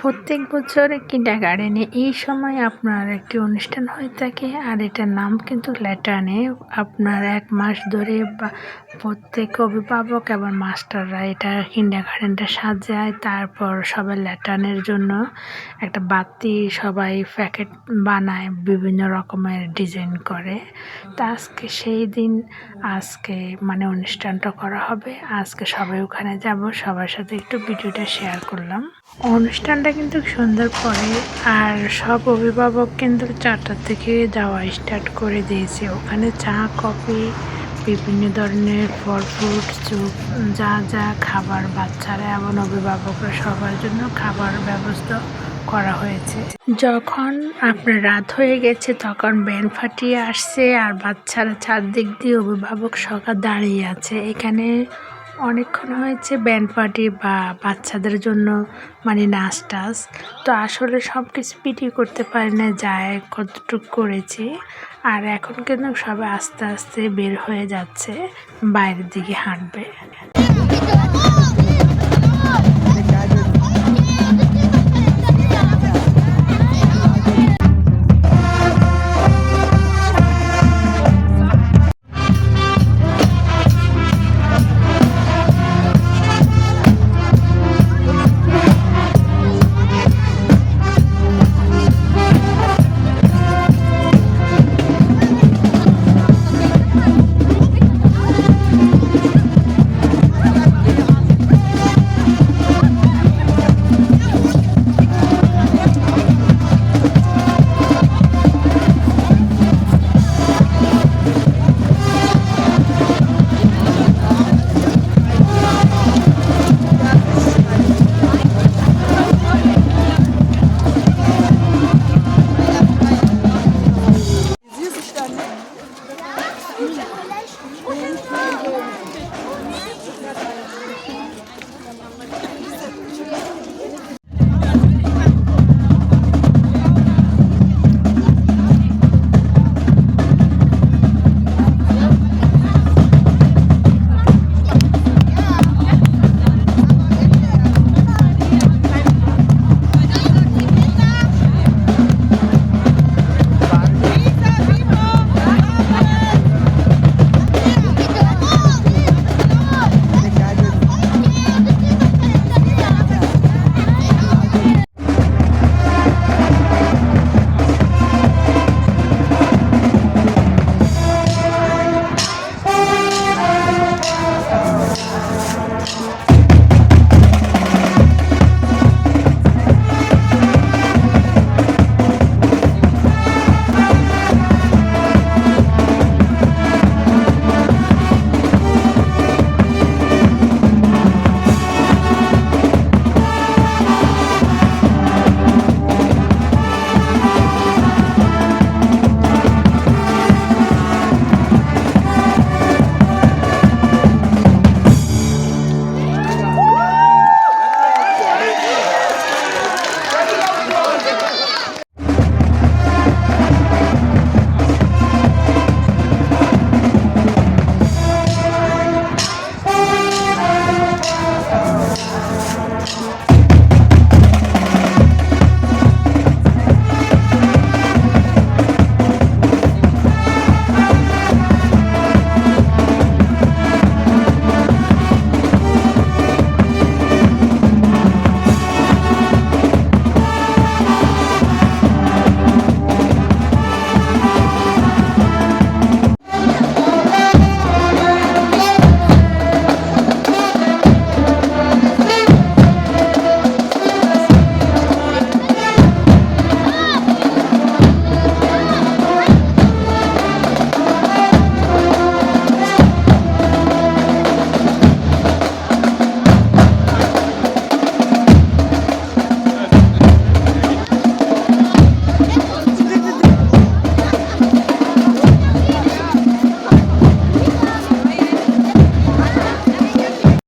প্রত্যেক বছর কিন্ডার গার্ডেনে এই সময় আপনার একটি অনুষ্ঠান হয়ে থাকে আর এটার নাম কিন্তু ল্যাটানে আপনার এক মাস ধরে বা প্রত্যেক অভিভাবক এবং মাস্টাররা এটা কিন্ডার গার্ডেনটা সাজায়, তারপর সবাই ল্যাটানের জন্য একটা বাতি সবাই প্যাকেট বানায়, বিভিন্ন রকমের ডিজাইন করে। তা আজকে সেই দিন, আজকে মানে অনুষ্ঠানটা করা হবে। আজকে সবাই ওখানে যাব, সবার সাথে একটু ভিডিওটা শেয়ার করলাম। অনুষ্ঠানটা কিন্তু সন্ধ্যার পরে আর সব অভিভাবক কিন্তু চারটার থেকে যাওয়া স্টার্ট করে দিয়েছে। ওখানে চা, কফি, বিভিন্ন ধরনের ফল ফ্রুট, স্যুপ, যা যা খাবার বাচ্চারা এবং অভিভাবকরা সবার জন্য খাবার ব্যবস্থা করা হয়েছে। যখন আপনার রাত হয়ে গেছে, তখন ব্যান ফাটিয়ে আসছে আর বাচ্চারা চারদিক দিয়ে অভিভাবক সকাল দাঁড়িয়ে আছে। এখানে অনেকক্ষণ হয়েছে ব্যান্ড পার্টি বা বাচ্চাদের জন্য মানে নাচ টাচ। তো আসলে সব কিছু পিটি করতে পারি না যায় কতটুকু করেছি। আর এখন কিন্তু সবাই আস্তে আস্তে বের হয়ে যাচ্ছে, বাইরের দিকে হাঁটবে।